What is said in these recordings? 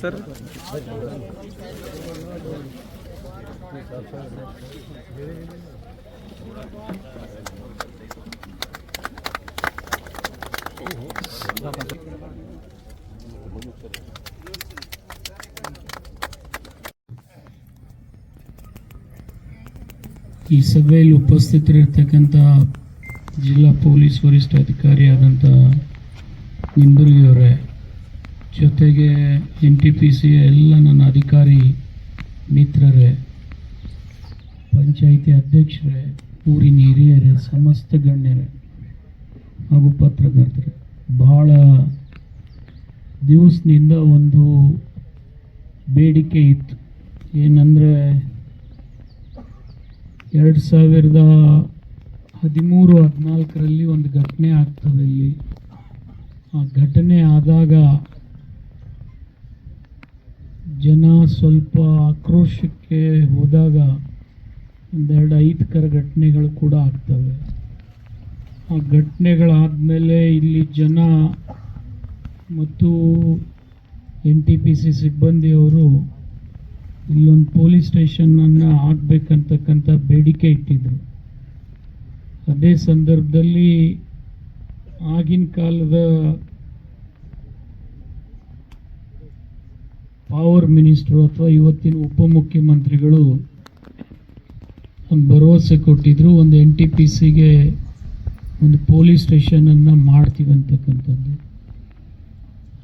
Sir? ಈ ಸಭೆಯಲ್ಲಿ ಉಪಸ್ಥಿತರಿರ್ತಕ್ಕಂಥ ಜಿಲ್ಲಾ ಪೊಲೀಸ್ ವರಿಷ್ಠ ವರಿಷ್ಠಾಧಿಕಾರಿಯಾದಂಥ ನಿಂಬುರ್ಗಿಯವರೇ ಜೊತೆಗೆ ಎನ್ ಟಿ ಪಿ ಸಿ ಎಲ್ಲ ನನ್ನ ಅಧಿಕಾರಿ ಮಿತ್ರರೇ, ಪಂಚಾಯಿತಿ ಅಧ್ಯಕ್ಷರೇ, ಊರಿನ ಹಿರಿಯರೇ, ಸಮಸ್ತ ಗಣ್ಯರೇ ಹಾಗೂ ಪತ್ರಕರ್ತರೇ. ಭಾಳ ದಿವಸದಿಂದ ಒಂದು ಬೇಡಿಕೆ ಇತ್ತು. ಏನಂದರೆ ಎರಡು ಸಾವಿರದ ಹದಿಮೂರು, ಹದಿನಾಲ್ಕರಲ್ಲಿ ಒಂದು ಘಟನೆ ಆಗ್ತದೆ ಇಲ್ಲಿ. ಆ ಘಟನೆ ಆದಾಗ ಜನ ಸ್ವಲ್ಪ ಆಕ್ರೋಶಕ್ಕೆ ಹೋದಾಗ ಒಂದೆರಡು ಐದಕರ ಘಟನೆಗಳು ಕೂಡ ಆಗ್ತವೆ. ಆ ಘಟನೆಗಳಾದಮೇಲೆ ಇಲ್ಲಿ ಜನ ಮತ್ತು ಎನ್ ಟಿ ಪಿ ಸಿ ಸಿಬ್ಬಂದಿಯವರು ಇಲ್ಲೊಂದು ಪೊಲೀಸ್ ಸ್ಟೇಷನನ್ನು ಆಗಬೇಕಂತಕ್ಕಂಥ ಬೇಡಿಕೆ ಇಟ್ಟಿದ್ದರು ಅದೇ ಸಂದರ್ಭದಲ್ಲಿ ಆಗಿನ ಕಾಲದ ಪವರ್ ಮಿನಿಸ್ಟ್ರು ಅಥವಾ ಇವತ್ತಿನ ಉಪಮುಖ್ಯಮಂತ್ರಿಗಳು ಒಂದು ಭರವಸೆ ಕೊಟ್ಟಿದ್ರು, ಒಂದು ಎನ್ ಟಿ ಪಿ ಸಿಗೆ ಒಂದು ಪೊಲೀಸ್ ಸ್ಟೇಷನನ್ನು ಮಾಡ್ತೀವಿ ಅಂತಕ್ಕಂಥದ್ದು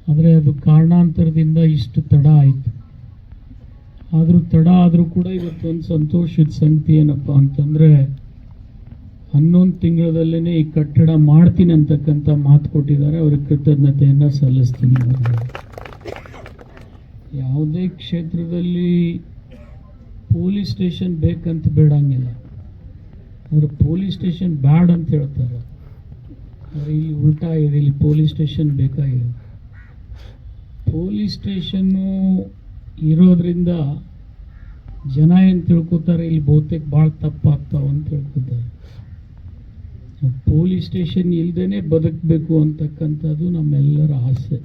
ಆದರೆ ಅದು ಕಾರಣಾಂತರದಿಂದ ಇಷ್ಟು ತಡ ಆಯಿತು ಆದರೂ ತಡ ಆದರೂ ಕೂಡ ಇವತ್ತೊಂದು ಸಂತೋಷದ ಸಂಗತಿ ಏನಪ್ಪ ಅಂತಂದರೆ, ಹನ್ನೊಂದು ತಿಂಗಳಲ್ಲೇ ಈ ಕಟ್ಟಡ ಮಾಡ್ತೀನಿ ಅಂತಕ್ಕಂಥ ಮಾತು ಕೊಟ್ಟಿದ್ದಾರೆ, ಅವ್ರಿಗೆ ಕೃತಜ್ಞತೆಯನ್ನು ಸಲ್ಲಿಸ್ತೀನಿ. ಯಾವುದೇ ಕ್ಷೇತ್ರದಲ್ಲಿ ಪೊಲೀಸ್ ಸ್ಟೇಷನ್ ಬೇಕಂತ ಬೇಡಂಗಿಲ್ಲ. ಆದರೆ ಪೊಲೀಸ್ ಸ್ಟೇಷನ್ ಬ್ಯಾಡ್ ಅಂತ ಹೇಳ್ತಾರೆ. ಆದರೆ ಇಲ್ಲಿ ಉಲ್ಟಾ ಇದೆ, ಇಲ್ಲಿ ಪೊಲೀಸ್ ಸ್ಟೇಷನ್ ಬೇಕಾಗಿದೆ. ಪೊಲೀಸ್ ಸ್ಟೇಷನ್ನು ಇರೋದ್ರಿಂದ ಜನ ಏನು ತಿಳ್ಕೊತಾರೆ, ಇಲ್ಲಿ ಬಹುತೇಕ ಭಾಳ ತಪ್ಪಾಗ್ತಾವ ಅಂತ ತಿಳ್ಕೊತಾರೆ. ಪೊಲೀಸ್ ಸ್ಟೇಷನ್ ಇಲ್ದೇ ಬದುಕಬೇಕು ಅಂತಕ್ಕಂಥದ್ದು ನಮ್ಮೆಲ್ಲರ ಆಸೆ.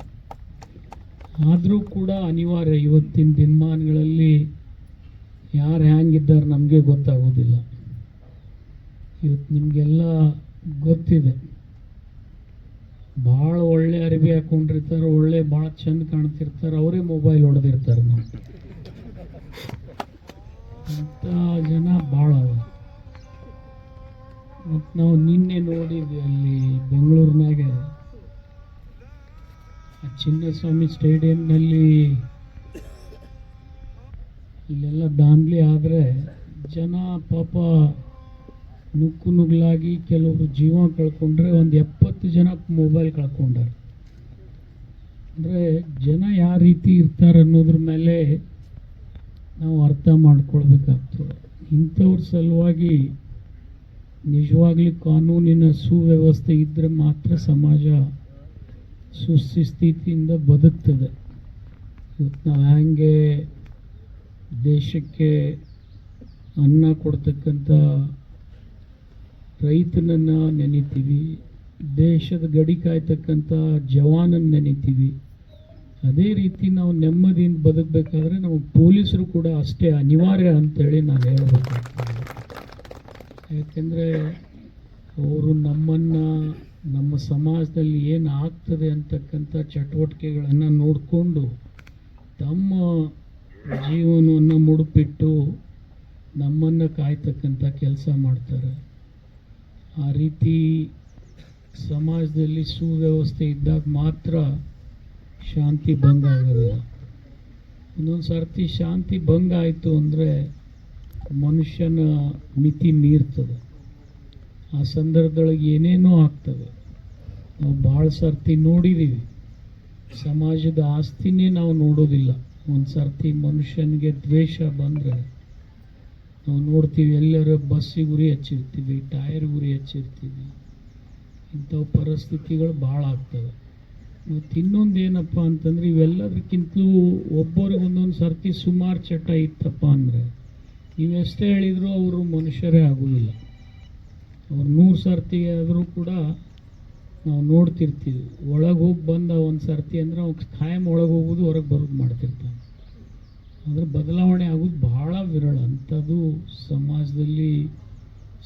ಆದರೂ ಕೂಡ ಅನಿವಾರ್ಯ ಇವತ್ತಿನ ದಿನಮಾನಗಳಲ್ಲಿ ಯಾರು ಹ್ಯಾಂಗಿದ್ದಾರೆ ನಮಗೆ ಗೊತ್ತಾಗೋದಿಲ್ಲ. ಇವತ್ತು ನಿಮಗೆಲ್ಲ ಗೊತ್ತಿದೆ. ಭಾಳ ಒಳ್ಳೆ ಅರಿವಿ ಹಾಕೊಂಡಿರ್ತಾರೆ, ಒಳ್ಳೆ ಭಾಳ ಚೆಂದ ಕಾಣ್ತಿರ್ತಾರೆ, ಅವರೇ ಮೊಬೈಲ್ ಹೊಡೆದಿರ್ತಾರೆ ನಾವು ಅಂಥ ಜನ ಭಾಳ ಮತ್ತು ನಾವು ನಿನ್ನೆ ನೋಡಿದ್ವಿ ಅಲ್ಲಿ ಬೆಂಗಳೂರಿನಾಗೆ ಚಿನ್ನಸ್ವಾಮಿ ಸ್ಟೇಡಿಯಂನಲ್ಲಿ ಇಲ್ಲೆಲ್ಲ ದಾಂಧಲಿ ಆದರೆ ಜನ ಪಾಪ ನುಗ್ಗು ನುಗ್ಲಾಗಿ ಕೆಲವರು ಜೀವ ಕಳ್ಕೊಂಡ್ರೆ ಒಂದು ಎಪ್ಪತ್ತು ಜನ ಮೊಬೈಲ್ ಕಳ್ಕೊಂಡಾರೆ. ಅಂದರೆ ಜನ ಯಾವ ರೀತಿ ಇರ್ತಾರೆ ಅನ್ನೋದ್ರ ಮೇಲೆ ನಾವು ಅರ್ಥ ಮಾಡ್ಕೊಳ್ಬೇಕಾಗ್ತದೆ. ಇಂಥವ್ರ ಸಲುವಾಗಿ ನಿಜವಾಗ್ಲಿ ಕಾನೂನಿನ ಸುವ್ಯವಸ್ಥೆ ಇದ್ದರೆ ಮಾತ್ರ ಸಮಾಜ ಸುಸ್ಥಿತಿಯಿಂದ ಬದುಕ್ತದೆ. ಇವತ್ತು ನಾವು ಹ್ಯಾಂಗೆ ದೇಶಕ್ಕೆ ಅನ್ನ ಕೊಡ್ತಕ್ಕಂಥ ರೈತನನ್ನು ನೆನಿತೀವಿ, ದೇಶದ ಗಡಿ ಕಾಯ್ತಕ್ಕಂಥ ಜವಾನನ್ನು ನೆನಿತೀವಿ, ಅದೇ ರೀತಿ ನಾವು ನೆಮ್ಮದಿಯಿಂದ ಬದುಕಬೇಕಾದ್ರೆ ನಾವು ಪೊಲೀಸರು ಕೂಡ ಅಷ್ಟೇ ಅನಿವಾರ್ಯ ಅಂತೇಳಿ ನಾನು ಹೇಳಬೇಕಾಗ್ತದೆ. ಯಾಕೆಂದರೆ ಅವರು ನಮ್ಮನ್ನು ನಮ್ಮ ಸಮಾಜದಲ್ಲಿ ಏನು ಆಗ್ತದೆ ಅಂತಕ್ಕಂಥ ಚಟುವಟಿಕೆಗಳನ್ನು ನೋಡಿಕೊಂಡು ತಮ್ಮ ಜೀವನವನ್ನು ಮುಡುಪಿಟ್ಟು ನಮ್ಮನ್ನು ಕಾಯ್ತಕ್ಕಂಥ ಕೆಲಸ ಮಾಡ್ತಾರೆ. ಆ ರೀತಿ ಸಮಾಜದಲ್ಲಿ ಸುವ್ಯವಸ್ಥೆ ಇದ್ದಾಗ ಮಾತ್ರ ಶಾಂತಿ ಭಂಗ ಆಗೋದಿಲ್ಲ. ಇನ್ನೊಂದು ಸರ್ತಿ ಶಾಂತಿ ಭಂಗ ಆಯಿತು ಅಂದರೆ ಮನುಷ್ಯನ ಮಿತಿ ಮೀರ್ತದೆ. ಆ ಸಂದರ್ಭದೊಳಗೆ ಏನೇನೋ ಆಗ್ತದೆ. ನಾವು ಭಾಳ ಸರ್ತಿ ನೋಡಿದ್ದೀವಿ ಸಮಾಜದ ಆಸ್ತಿನೇ ನಾವು ನೋಡೋದಿಲ್ಲ. ಒಂದು ಸರ್ತಿ ಮನುಷ್ಯನಿಗೆ ದ್ವೇಷ ಬಂದರೆ ನಾವು ನೋಡ್ತೀವಿ, ಎಲ್ಲರೂ ಬಸ್ಸಿಗೆ ಉರಿ ಹಚ್ಚಿರ್ತೀವಿ, ಟೈರ್ ಉರಿ ಹಚ್ಚಿರ್ತೀವಿ. ಇಂಥವು ಪರಿಸ್ಥಿತಿಗಳು ಭಾಳ ಆಗ್ತವೆ. ಮತ್ತು ಇನ್ನೊಂದು ಏನಪ್ಪ ಅಂತಂದರೆ, ಇವೆಲ್ಲದಕ್ಕಿಂತಲೂ ಒಬ್ಬರಿಗೊಂದೊಂದು ಸರ್ತಿ ಸುಮಾರು ಚಟ ಇತ್ತಪ್ಪ ಅಂದರೆ, ನೀವೆಷ್ಟೇ ಹೇಳಿದರೂ ಅವರು ಮನುಷ್ಯರೇ ಆಗೋದಿಲ್ಲ. ಅವ್ರು ನೂರು ಸರ್ತಿ ಆದರೂ ಕೂಡ ನಾವು ನೋಡ್ತಿರ್ತೀವಿ. ಒಳಗೆ ಹೋಗಿ ಬಂದ ಒಂದು ಸರ್ತಿ ಅಂದ್ರೆ ಅವ್ನು ಖಾಯಂ ಒಳಗೆ ಹೋಗೋದು, ಹೊರಗೆ ಬರೋದು ಮಾಡ್ತಿರ್ತಾನೆ ಅಂದರೆ ಬದಲಾವಣೆ ಆಗೋದು ಬಹಳ ವಿರಳ. ಅಂಥದ್ದು ಸಮಾಜದಲ್ಲಿ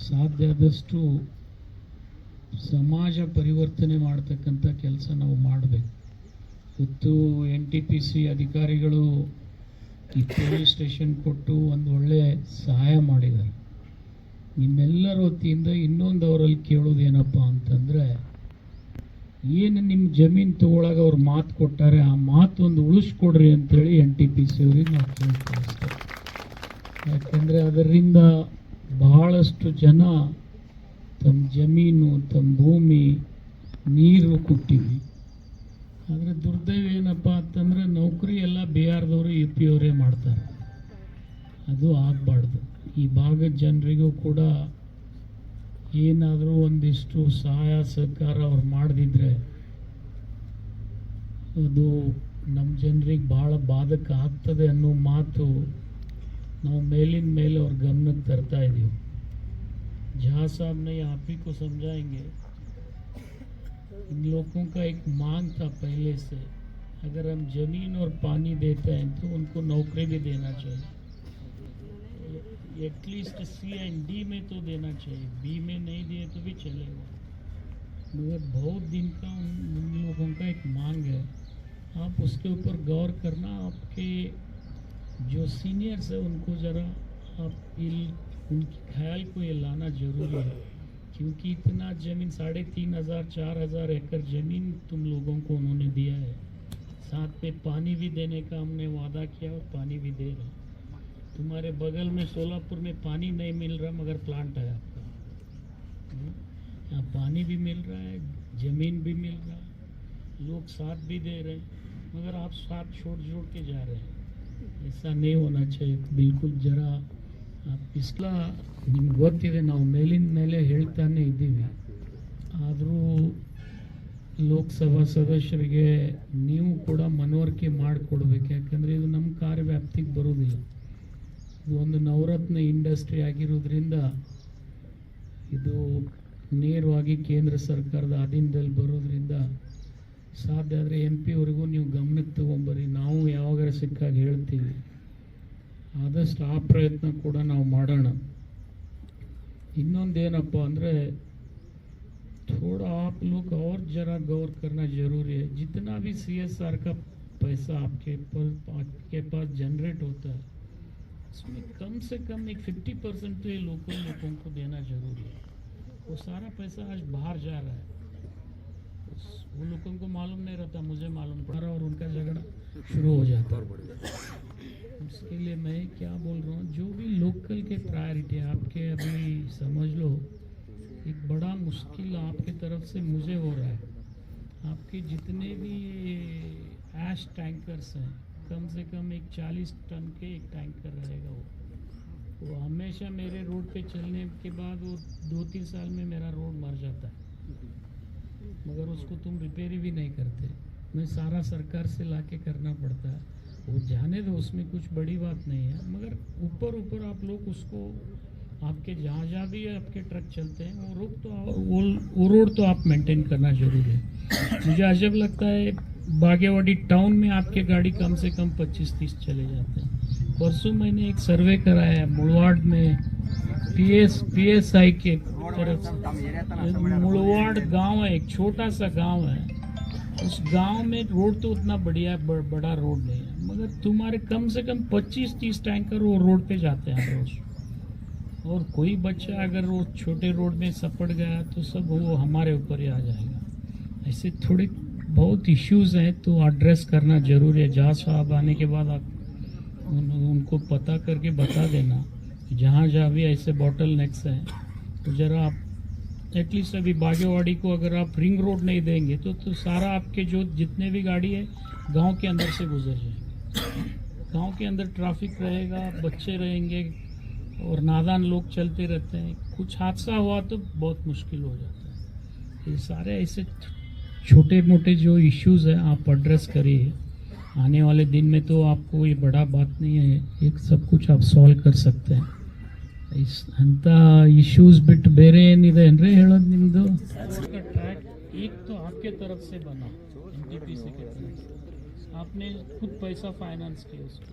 ಸಾಧ್ಯ ಆದಷ್ಟು ಸಮಾಜ ಪರಿವರ್ತನೆ ಮಾಡ್ತಕ್ಕಂಥ ಕೆಲಸ ನಾವು ಮಾಡಬೇಕು. ಇವತ್ತು ಎನ್ ಟಿ ಪಿ ಸಿ ಅಧಿಕಾರಿಗಳು ಈ ಪೊಲೀಸ್ ಸ್ಟೇಷನ್ ಕೊಟ್ಟು ಒಂದು ಒಳ್ಳೆ ಸಹಾಯ ಮಾಡಿದ್ದಾರೆ. ನಿಮ್ಮೆಲ್ಲರ ವತಿಯಿಂದ ಇನ್ನೊಂದು ಅವರಲ್ಲಿ ಕೇಳೋದೇನಪ್ಪ ಅಂತಂದರೆ, ಏನು ನಿಮ್ಮ ಜಮೀನು ತೊಗೊಳಾಗ ಅವ್ರು ಮಾತು ಕೊಟ್ಟಾರೆ, ಆ ಮಾತು ಒಂದು ಉಳಿಸ್ಕೊಡ್ರಿ ಅಂತೇಳಿ ಎನ್ ಟಿ ಪಿ ಸಿ ಅವ್ರಿಗೆ ನಾವು ಕೇಳ್ಕೊಳಿಸ್ತೇವೆ ಯಾಕಂದರೆ ಅದರಿಂದ ಬಹಳಷ್ಟು ಜನ ತಮ್ಮ ಜಮೀನು ತಮ್ಮ ಭೂಮಿ, ನೀರು ಕೊಟ್ಟಿವಿ. ಆದರೆ ದುರ್ದೈವ ಏನಪ್ಪ ಅಂತಂದರೆ ನೌಕರಿ ಎಲ್ಲ ಬಿ ಆರ್ದವರು ಯು ಪಿ ಅವರೇ ಮಾಡ್ತಾರೆ. ಅದು ಆಗಬಾರ್ದು. ಈ ಭಾಗದ ಜನರಿಗೂ ಕೂಡ ಏನಾದರೂ ಒಂದಿಷ್ಟು ಸಹಾಯ ಸಹಕಾರ ಅವ್ರು ಮಾಡದಿದ್ರೆ ಅದು ನಮ್ಮ ಜನರಿಗೆ ಭಾಳ ಬಾಧಕ ಆಗ್ತದೆ ಅನ್ನೋ ಮಾತು ನಾವು ಮೇಲಿನ ಮೇಲೆ ಅವ್ರ ಗಮನಕ್ಕೆ ತರ್ತಾ ಇದ್ದೀವಿ जहाँ साहब ने आप ही को समझाएंगे इन लोगों का एक मांग था पहले से अगर हम जमीन और पानी देते हैं तो उनको नौकरी भी देना चाहिए एटलीस्ट सी एंड डी में तो देना चाहिए बी में नहीं दिए तो भी चलेगा। मगर बहुत दिन का उन, लोगों का एक मांग है आप उसके ऊपर गौर करना आपके जो सीनियर्स हैं उनको ज़रा आप इल- उनकी ख्याल को ये लाना ज़रूरी है क्योंकि इतना ज़मीन साढ़े तीन हज़ार चार हज़ार एकड़ ज़मीन तुम लोगों को उन्होंने दिया है। साथ में पानी भी देने का हमने वादा किया और पानी भी दे रहे हैं। तुम्हारे बगल में सोलापुर में पानी नहीं मिल रहा मगर प्लांट है आपका हम्म? यहाँ पानी भी मिल रहा है ज़मीन भी मिल रहा है लोग साथ भी दे रहे हैं मगर आप साथ छोड़ छोड़ के जा रहे हैं ऐसा नहीं होना चाहिए बिल्कुल जरा ಇಸ್ಲ ನಿಮ್ಗೆ ಗೊತ್ತಿದೆ ನಾವು ಮೇಲಿನ ಮೇಲೆ ಹೇಳ್ತಾನೆ ಇದ್ದೀವಿ ಆದರೂ ಲೋಕಸಭಾ ಸದಸ್ಯರಿಗೆ ನೀವು ಕೂಡ ಮನವರಿಕೆ ಮಾಡಿಕೊಡ್ಬೇಕು ಯಾಕಂದರೆ ಇದು ನಮ್ಮ ಕಾರ್ಯವ್ಯಾಪ್ತಿಗೆ ಬರೋದಿಲ್ಲ ಇದು ಒಂದು ನವರತ್ನ ಇಂಡಸ್ಟ್ರಿ ಆಗಿರೋದ್ರಿಂದ ಇದು ನೇರವಾಗಿ ಕೇಂದ್ರ ಸರ್ಕಾರದ ಅಧೀನದಲ್ಲಿ ಬರೋದ್ರಿಂದ ಸಾಧ್ಯ ಆದರೆ ಎಂ ಪಿ ಅವ್ರಿಗೂ ನೀವು ಗಮನಕ್ಕೆ ತೊಗೊಂಬರ್ರಿ ನಾವು ಯಾವಾಗಾರ ಸಿಕ್ಕಾಗ ಹೇಳ್ತೀವಿ ಆದಷ್ಟು ಆ ಪ್ರಯತ್ನ ಕೂಡ ನಾವು ಮಾಡೋಣ ಇನ್ನೊಂದೇನಪ್ಪ ಅಂದರೆ थोड़ा आप लोग और जरा गौर करना जरूरी है जितना भी सी एस आर का पैसा आपके पर आपके पास जनरेट होता है उसमें कम से कम एक फिफ्टी परसेंट तो ये लोकल लोगों को देना ज़रूरी है। वो सारा पैसा आज बाहर जा रहा है। वो लोगों को मालूम नहीं रहता, मुझे मालूम पड़ रहा और उनका झगड़ा शुरू हो जाता है। उसके लिए मैं क्या बोल रहा हूँ, जो भी लोकल के प्रायोरिटी आपके अभी समझ लो, एक बड़ा मुश्किल आपके तरफ़ से मुझे हो रहा है। आपके जितने भी ऐश टैंकर्स हैं कम से कम एक 40 टन के एक टैंकर रहेगा वो। वो हमेशा मेरे रोड पे चलने के बाद वो दो तीन साल में मेरा रोड मर जाता है। मगर उसको तुम रिपेयर भी नहीं करते। मैं सारा सरकार से लाके करना पड़ता है। वो जाने दो, उसमें कुछ बड़ी बात नहीं है। मगर ऊपर ऊपर आप लोग उसको, आपके जहाँ जहाँ भी आपके ट्रक चलते हैं। वो रोड तो वो वो रोड तो आप मेंटेन करना ज़रूरी है। मुझे अजब लगता है बागेवाड़ी टाउन में आपके गाड़ी कम से कम 25-30 चले जाते हैं। परसों मैंने एक सर्वे कराया है मुड़वाड़ में, पीएस, पीएसआई के तरफ़ से। मुड़वाड़ गाँव है, एक छोटा सा गाँव है। उस गाँव में रोड तो उतना बढ़िया, ब- बड़ा रोड नहीं है, मगर तुम्हारे कम से कम 25-30 टैंकर वो रोड पे जाते हैं रोज। और कोई बच्चा अगर वो छोटे रोड में सपट गया तो सब वो हमारे ऊपर ही आ जाएगा। ऐसे थोड़े बहुत इश्यूज़ हैं तो एड्रेस करना ज़रूरी है। जहाँ साहब आने के बाद आप उन, उनको पता करके बता देना जहाँ जहाँ भी ऐसे बॉटल नेक्स हैं। तो ज़रा आप एटलीस्ट अभी बागेवाड़ी को अगर आप रिंग रोड नहीं देंगे तो तो सारा आपके जो जितने भी गाड़ी है गाँव के अंदर से गुजर जाएँगे। गाँव के अंदर ट्रैफ़िक रहेगा बच्चे रहेंगे और नादान लोग चलते रहते हैं। कुछ हादसा हुआ तो बहुत मुश्किल हो जाता है। ये सारे ऐसे छोटे मोटे जो इश्यूज हैं आप एड्रेस करिए आने वाले दिन में तो आपको ये बड़ा बात नहीं है एक सब कुछ आप सॉल्व कर सकते हैं ಇಸ್ ಅಂತ ಇಶ್ಯೂಸ್ ಬಿಟ್ಟು ಬೇರೆ ಏನಿದೆ ಅಂದರೆ ಹೇಳೋದು ನಿಮ್ಮದು ಟ್ರ್ಯಾಕ್ एक तो आपके तरफ से बना एनटीपीसी के तरफ से आपने खुद पैसा फाइनेंस किया उसको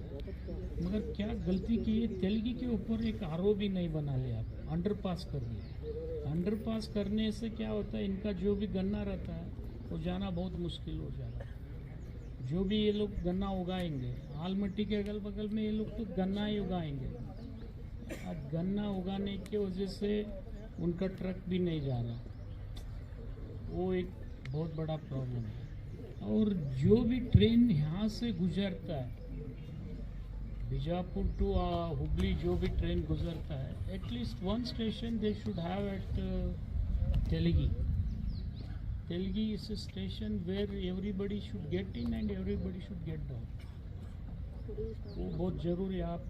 मगर क्या गलती की है तेलगी के ऊपर एक आर भी नहीं बना लिया आप अंडर पास कर दिया अंडर पास करने से क्या होता है इनका जो भी गन्ना रहता है वो जाना बहुत मुश्किल हो जा रहा है जो भी ये लोग गन्ना उगाएँगे आलमट्टी के अगल बगल में ये लोग तो गन्ना ही उगाएँगे। अब गन्ना उगाने की वजह से उनका ट्रक भी नहीं जा रहा। वो एक बहुत बड़ा प्रॉब्लम है। और जो भी ट्रेन यहाँ से गुजरता है, बीजापुर टू हुबली जो भी ट्रेन गुजरता है at least one station they should have at Telagi Delhi is a station where everybody should get in and everybody should get out. वो बहुत ज़रूरी है। आप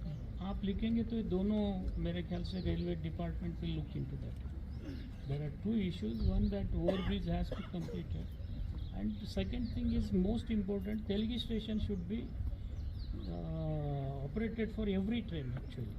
आप लिखेंगे तो ये दोनों मेरे ख्याल से railway department will look into that there are two issues one that over bridge has to complete and second thing is most important Telagi station should be operated for every train actually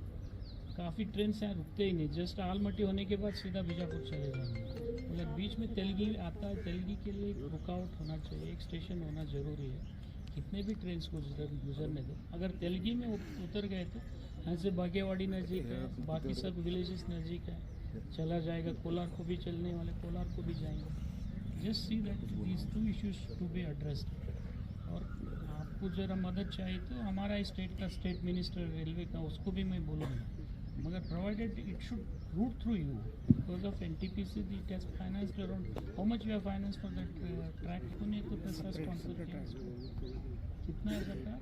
काफ़ी train से रुकते ही नहीं। Just Almatti होने के बाद सीधा बीजापुर चले जाएँगे। मतलब बीच में तेलगी आता है, तेलगी के लिए एक रुकावट होना चाहिए, एक स्टेशन होना ज़रूरी है। कितने भी ट्रेन को गुजरने दो। अगर तेलगी में उतर गए तो यहाँ से बागेवाड़ी नज़दीक है, बाकी सब विलेजेस नज़दीक है। चला जाएगा, कोलार को भी चलने वाले, कोलार को भी जाएँगे। Just see that these two issues to be addressed और आपको ज़रा मदद चाहिए तो हमारा स्टेट का स्टेट मिनिस्टर रेलवे का, उसको भी मैं बोलूँगा। मगर provided it should route through you because of N T P C the test finance around how much you finance for that track कोने तो पैसा स्पॉन्सर किया इसको? कितना है सकता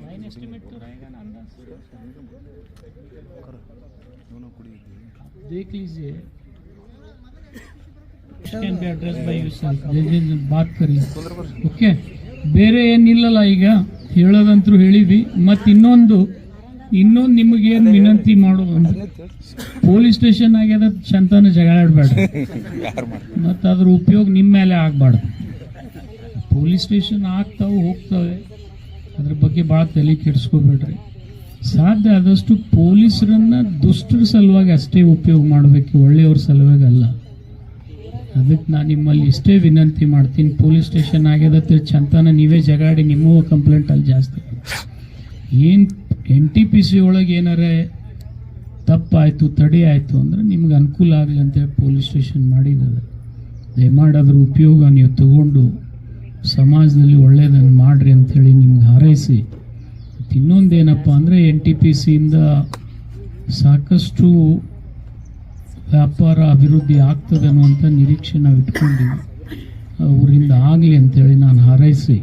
लाइन एस्टिमेट तो रहेगा ना अंदाज आप देख लीजिए can be addressed by yourself. ಜಲ್ದಿ ಬಾತ್ ಕರಿ ಓಕೆ ಬೇರೆ ಏನಿಲ್ಲಲ್ಲ ಈಗ ಹೇಳೋದಂತರೂ ಹೇಳಿವಿ ಮತ್ತು ಇನ್ನೊಂದು ಇನ್ನೊಂದು ನಿಮಗೇನು ವಿನಂತಿ ಮಾಡೋದು ಅಂದ್ರೆ ಪೊಲೀಸ್ ಸ್ಟೇಷನ್ ಆಗ್ಯದ ಚಂತನ ಜಗಳಾಡ್ಬೇಡ ಮತ್ತು ಅದ್ರ ಉಪಯೋಗ ನಿಮ್ಮ ಮೇಲೆ ಆಗಬಾರ್ದು. ಪೊಲೀಸ್ ಸ್ಟೇಷನ್ ಆಗ್ತಾವೆ ಹೋಗ್ತವೆ. ಅದ್ರ ಬಗ್ಗೆ ಭಾಳ ತಲೆ ಕೆಡಿಸ್ಕೋಬೇಡ್ರಿ. ಸಾಧ್ಯ ಆದಷ್ಟು ಪೊಲೀಸರನ್ನ ದುಷ್ಟರ ಸಲುವಾಗಿ ಅಷ್ಟೇ ಉಪಯೋಗ ಮಾಡಬೇಕು ಒಳ್ಳೆಯವ್ರ ಸಲುವಾಗಿ ಅಲ್ಲ. ಅದಕ್ಕೆ ನಾನು ನಿಮ್ಮಲ್ಲಿ ಇಷ್ಟೇ ವಿನಂತಿ ಮಾಡ್ತೀನಿ. ಪೊಲೀಸ್ ಸ್ಟೇಷನ್ ಆಗ್ಯದ ಚಂತನ ನೀವೇ ಜಗಾಡಿ ನಿಮ್ಮವ ಕಂಪ್ಲೇಂಟ್ ಅಲ್ಲಿ ಜಾಸ್ತಿ. ಏನು ಎನ್ ಟಿ ಪಿ ಸಿ ಒಳಗೆ ಏನಾರೇ ತಪ್ಪಾಯಿತು ತಡೆ ಆಯಿತು ಅಂದ್ರೆ ನಿಮ್ಗೆ ಅನುಕೂಲ ಆಗಲಿ ಅಂತೇಳಿ ಪೊಲೀಸ್ ಸ್ಟೇಷನ್ ಮಾಡಿದ್ದಾರೆ. ದಯಮಾಡಿ ಅದ್ರ ಉಪಯೋಗ ನೀವು ತಗೊಂಡು ಸಮಾಜದಲ್ಲಿ ಒಳ್ಳೆಯದನ್ನು ಮಾಡಿರಿ ಅಂಥೇಳಿ ನಿಮ್ಗೆ ಹಾರೈಸಿ. ಇನ್ನೊಂದೇನಪ್ಪ ಅಂದರೆ ಎನ್ ಟಿ ಪಿ ಸಿಯಿಂದ ಸಾಕಷ್ಟು ವ್ಯಾಪಾರ ಅಭಿವೃದ್ಧಿ ಆಗ್ತದೆ ಅನ್ನುವಂಥ ನಿರೀಕ್ಷೆ ನಾವು ಇಟ್ಕೊಂಡಿವಿ. ಅವರಿಂದ ಆಗಲಿ ಅಂತೇಳಿ ನಾನು ಹಾರೈಸಿ.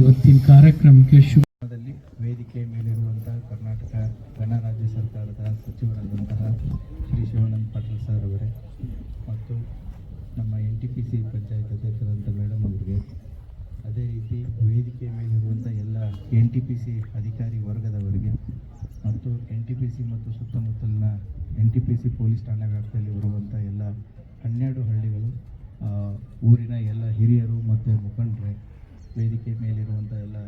ಇವತ್ತಿನ ಕಾರ್ಯಕ್ರಮಕ್ಕೆ ಶುಭ. ದಲ್ಲಿ ವೇದಿಕೆ ಮೇಲಿರುವಂತಹ ಕರ್ನಾಟಕ ಗಣರಾಜ್ಯ ಸರ್ಕಾರದ ಸಚಿವರಾದಂತಹ ಶ್ರೀ ಶಿವಾನಂದ ಪಾಟೀಲ್ ಸರ್ ಅವರೇ ಮತ್ತು ನಮ್ಮ N T P C panchayat ಅಧ್ಯಕ್ಷರಂತ madam ಅವರಿಗೆ. ಅದೇ ರೀತಿ ವೇದಿಕೆ ಮೇಲಿರುವಂಥ ಎಲ್ಲ ಎನ್ ಟಿ ಪಿ ಸಿ ಅಧಿಕಾರಿ ವರ್ಗದವರಿಗೆ ಮತ್ತು ಎನ್ ಟಿ ಪಿ ಸಿ ಮತ್ತು ಸುತ್ತಮುತ್ತಲಿನ N T P C police ಠಾಣೆ ವ್ಯಾಪ್ತಿಯಲ್ಲಿ ಬರುವಂಥ ಎಲ್ಲ ಹನ್ನೆರಡು ಹಳ್ಳಿಗಳು ಊರಿನ ಎಲ್ಲ ಹಿರಿಯರು ಮತ್ತು ಮುಖಂಡರೇ ವೇದಿಕೆ ಮೇಲಿರುವಂಥ ಎಲ್ಲ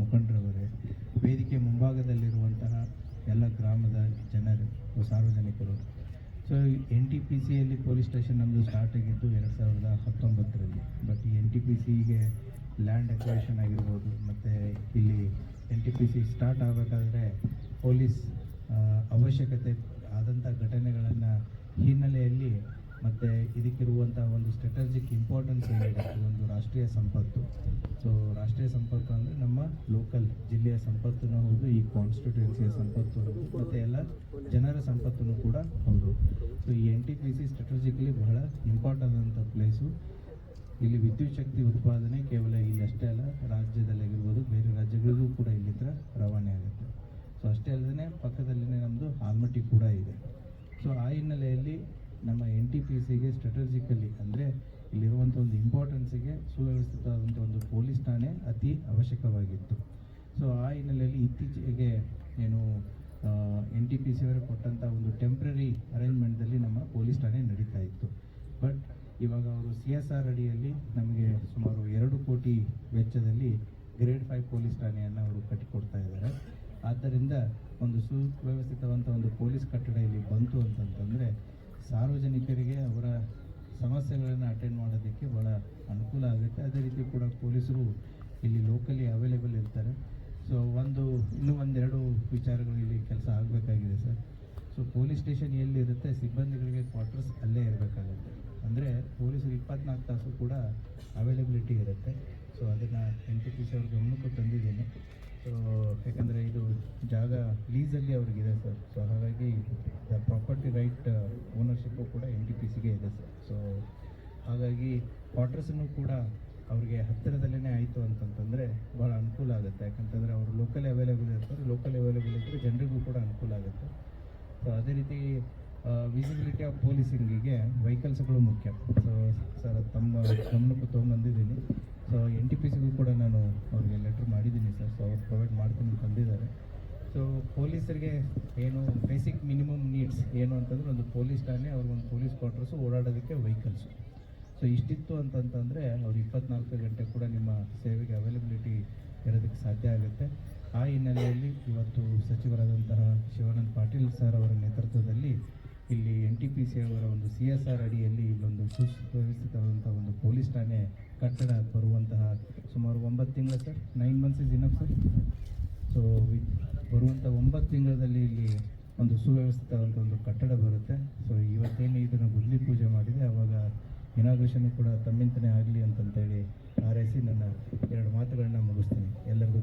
ಮುಖಂಡರವರೇ ವೇದಿಕೆ ಮುಂಭಾಗದಲ್ಲಿರುವಂತಹ ಎಲ್ಲ ಗ್ರಾಮದ ಜನರು, ಸಾರ್ವಜನಿಕರು. ಸೊ ಎನ್ ಟಿ ಪಿ ಸಿಯಲ್ಲಿ ಪೊಲೀಸ್ ಸ್ಟೇಷನ್ ನಮ್ಮದು ಸ್ಟಾರ್ಟ್ ಆಗಿದ್ದು ಎರಡು ಸಾವಿರದ ಹತ್ತೊಂಬತ್ತರಲ್ಲಿ. ಬಟ್ ಈ ಎನ್ ಟಿ ಪಿ ಸಿಗೆ ಲ್ಯಾಂಡ್ ಅಕ್ವೇಷನ್ ಆಗಿರ್ಬೋದು, ಮತ್ತು ಇಲ್ಲಿ N T P C start ಆಗಬೇಕಾದ್ರೆ ಪೊಲೀಸ್ ಅವಶ್ಯಕತೆ ಆದಂಥ ಘಟನೆಗಳನ್ನು ಹಿನ್ನೆಲೆಯಲ್ಲಿ ಮತ್ತು ಇದಕ್ಕಿರುವಂಥ ಒಂದು ಸ್ಟ್ರಾಟಜಿಕ್ ಇಂಪಾರ್ಟೆನ್ಸ್ ಏನಿದೆ ಒಂದು ರಾಷ್ಟ್ರೀಯ ಸಂಪತ್ತು. ಸೊ ರಾಷ್ಟ್ರೀಯ ಸಂಪತ್ತು ಅಂದರೆ ನಮ್ಮ ಲೋಕಲ್ ಜಿಲ್ಲೆಯ ಸಂಪತ್ತೂ ಹೌದು, ಈ ಕಾನ್ಸ್ಟಿಟ್ಯೂನ್ಸಿಯ ಸಂಪತ್ತು ಹೌದು, ಮತ್ತು ಎಲ್ಲ ಜನರ ಸಂಪತ್ತೂ ಕೂಡ ಹೌದು. ಸೊ ಈ N T P C strategically ಬಹಳ ಇಂಪಾರ್ಟೆಂಟ್ ಆದಂಥ ಪ್ಲೇಸು ಇಲ್ಲಿ ವಿದ್ಯುತ್ ಶಕ್ತಿ ಉತ್ಪಾದನೆ ಕೇವಲ ಇಲ್ಲಿ ಅಷ್ಟೇ ಅಲ್ಲ ರಾಜ್ಯದಲ್ಲಾಗಿರ್ಬೋದು ಬೇರೆ ರಾಜ್ಯಗಳಿಗೂ ಕೂಡ ಇಲ್ಲಿಂದ ರವಾನೆ ಆಗುತ್ತೆ. ಸೊ ಅಷ್ಟೇ ಅಲ್ಲದೆ ಪಕ್ಕದಲ್ಲಿನೇ ನಮ್ಮದು ಆಲ್ಮಟ್ಟಿ ಕೂಡ ಇದೆ. ಸೊ ಆ ಹಿನ್ನೆಲೆಯಲ್ಲಿ ನಮ್ಮ ಎನ್ ಟಿ ಪಿ ಸಿಗೆ ಸ್ಟ್ರಾಟಜಿಕಲಿ ಅಂದರೆ ಇಲ್ಲಿರುವಂಥ ಒಂದು ಇಂಪಾರ್ಟೆನ್ಸಿಗೆ ಸುವ್ಯವಸ್ಥಿತವಾದಂಥ ಒಂದು ಪೊಲೀಸ್ ಠಾಣೆ ಅತಿ ಅವಶ್ಯಕವಾಗಿತ್ತು. ಸೊ ಆ ಹಿನ್ನೆಲೆಯಲ್ಲಿ ಇತ್ತೀಚೆಗೆ ಏನು ಎನ್ ಟಿ ಪಿ ಸಿ ಅವರು ಕೊಟ್ಟಂಥ ಒಂದು ಟೆಂಪ್ರರಿ ಅರೇಂಜ್ಮೆಂಟ್ದಲ್ಲಿ ನಮ್ಮ ಪೊಲೀಸ್ ಠಾಣೆ ನಡೀತಾ ಇತ್ತು. ಬಟ್ ಇವಾಗ ಅವರು ಸಿ ಎಸ್ ಆರ್ ಅಡಿಯಲ್ಲಿ ನಮಗೆ ಸುಮಾರು ಎರಡು ಕೋಟಿ ವೆಚ್ಚದಲ್ಲಿ ಗ್ರೇಡ್ ಫೈವ್ ಪೊಲೀಸ್ ಠಾಣೆಯನ್ನು ಅವರು ಕಟ್ಟಿಕೊಡ್ತಾ ಇದ್ದಾರೆ. ಆದ್ದರಿಂದ ಒಂದು ಸುವ್ಯವಸ್ಥಿತವಂಥ ಒಂದು ಪೊಲೀಸ್ ಕಟ್ಟಡ ಇಲ್ಲಿ ಬಂತು ಅಂತಂತಂದರೆ ಸಾರ್ವಜನಿಕರಿಗೆ ಅವರ ಸಮಸ್ಯೆಗಳನ್ನು ಅಟೆಂಡ್ ಮಾಡೋದಕ್ಕೆ ಭಾಳ ಅನುಕೂಲ ಆಗುತ್ತೆ. ಅದೇ ರೀತಿ ಕೂಡ ಪೊಲೀಸರು ಇಲ್ಲಿ ಲೋಕಲಿ ಅವೈಲೇಬಲ್ ಇರ್ತಾರೆ. ಸೊ ಒಂದು, ಇನ್ನೂ ಒಂದೆರಡು ವಿಚಾರಗಳು ಇಲ್ಲಿ ಕೆಲಸ ಆಗಬೇಕಾಗಿದೆ ಸರ್. ಸೊ ಪೊಲೀಸ್ ಸ್ಟೇಷನ್ ಎಲ್ಲಿರುತ್ತೆ? ಸಿಬ್ಬಂದಿಗಳಿಗೆ ಕ್ವಾರ್ಟರ್ಸ್ ಅಲ್ಲೇ ಇರಬೇಕಾಗುತ್ತೆ. ಅಂದರೆ ಪೊಲೀಸರು ಇಪ್ಪತ್ನಾಲ್ಕು ತಾಸು ಕೂಡ ಅವೈಲೇಬಿಲಿಟಿ ಇರುತ್ತೆ. ಸೊ ಅದನ್ನು ಎನ್ ಟಿ ಪಿ ಸಿ ಅವ್ರ ಗಮನಕ್ಕೂ ತಂದಿದ್ದೀನಿ. ಸೊ ಯಾಕಂದರೆ ಇದು ಜಾಗ ಲೀಸಲ್ಲಿ ಅವ್ರಿಗಿದೆ ಸರ್ ಸೊ ಹಾಗಾಗಿ ಪ್ರಾಪರ್ಟಿ ರೈಟ್ ಓನರ್ಶಿಪ್ಪು ಕೂಡ ಎನ್ ಟಿ ಪಿ ಸಿಗೆ ಇದೆ ಸರ್ ಸೊ ಹಾಗಾಗಿ ಕ್ವಾರ್ಟರ್ಸನ್ನು ಕೂಡ ಅವ್ರಿಗೆ ಹತ್ತಿರದಲ್ಲೇ ಆಯಿತು ಅಂತಂತಂದರೆ ಭಾಳ ಅನುಕೂಲ ಆಗುತ್ತೆ. ಯಾಕಂತಂದರೆ ಅವರು ಲೋಕಲ್ ಅವೈಲೇಬಲ್ ಇರ್ತಾರೆ. ಲೋಕಲ್ ಅವೈಲೇಬಲ್ ಇದ್ದರೆ ಜನರಿಗೂ ಕೂಡ ಅನುಕೂಲ ಆಗುತ್ತೆ. ಸೊ ಅದೇ ರೀತಿ ವಿಸಿಬಿಲಿಟಿ ಆಫ್ ಪೊಲೀಸಿಂಗಿಗೆ ವೆಹಿಕಲ್ಸ್ಗಳು ಮುಖ್ಯ. ಸರ್ ತಮ್ಮ ಗಮನಕ್ಕೆ ತೊಗೊಂಬಂದಿದ್ದೀನಿ ಸೊ ಎನ್ ಟಿ ಪಿ ಸಿಗೂ ಕೂಡ ನಾನು ಅವ್ರಿಗೆ ಲೆಟ್ರ್ ಮಾಡಿದ್ದೀನಿ ಸರ್. ಸೊ ಅವ್ರು ಪ್ರೊವೈಡ್ ಮಾಡ್ತೀನಿ ತಂದಿದ್ದಾರೆ ಸೊ ಪೊಲೀಸರಿಗೆ ಏನು ಬೇಸಿಕ್ ಮಿನಿಮಮ್ ನೀಡ್ಸ್ ಏನು ಅಂತಂದ್ರೆ ಒಂದು ಪೊಲೀಸ್ ಠಾಣೆ ಅವ್ರಿಗೊಂದು ಪೊಲೀಸ್ ಕ್ವಾರ್ಟರ್ಸು ಓಡಾಡೋದಕ್ಕೆ ವೆಹಿಕಲ್ಸು ಸೊ ಇಷ್ಟಿತ್ತು ಅಂತಂತಂದರೆ ಅವ್ರು ಇಪ್ಪತ್ನಾಲ್ಕು ಗಂಟೆ ಕೂಡ ನಿಮ್ಮ ಸೇವೆಗೆ ಅವೈಲಬಿಲಿಟಿ ಇರೋದಕ್ಕೆ ಸಾಧ್ಯ ಆಗುತ್ತೆ. ಆ ಹಿನ್ನೆಲೆಯಲ್ಲಿ ಇವತ್ತು ಸಚಿವರಾದಂತಹ ಶಿವಾನಂದ ಪಾಟೀಲ್ ಸರ್ ಅವರ ನೇತೃತ್ವದಲ್ಲಿ ಇಲ್ಲಿ ಎನ್ ಟಿ ಪಿ ಸಿ ಅವರ ಒಂದು ಸಿ ಎಸ್ ಆರ್ ಅಡಿಯಲ್ಲಿ ಇಲ್ಲೊಂದು ಸುವ್ಯವಸ್ಥಿತವಾದಂಥ ಒಂದು ಪೊಲೀಸ್ ಠಾಣೆ ಕಟ್ಟಡ ಬರುವಂತಹ ಸುಮಾರು ಒಂಬತ್ತು ತಿಂಗಳ sir nine months is enough sir so ಬರುವಂಥ ಒಂಬತ್ತು ತಿಂಗಳಲ್ಲಿ ಇಲ್ಲಿ ಒಂದು ಸುವ್ಯವಸ್ಥಿತವಾದಂಥ ಒಂದು ಕಟ್ಟಡ ಬರುತ್ತೆ. ಸೊ ಇವತ್ತೇನು ಇದನ್ನು ಗುದ್ಲಿ ಪೂಜೆ ಮಾಡಿದೆ, ಅವಾಗ ಇನಾಗ್ರೇಷನ್ ಕೂಡ ತಮ್ಮಿಂತನೇ ಆಗಲಿ ಅಂತಂತೇಳಿ ಹಾರೈಸಿ ನನ್ನ ಎರಡು ಮಾತುಗಳನ್ನ ಮುಗಿಸ್ತೀನಿ. ಎಲ್ಲರಿಗೂ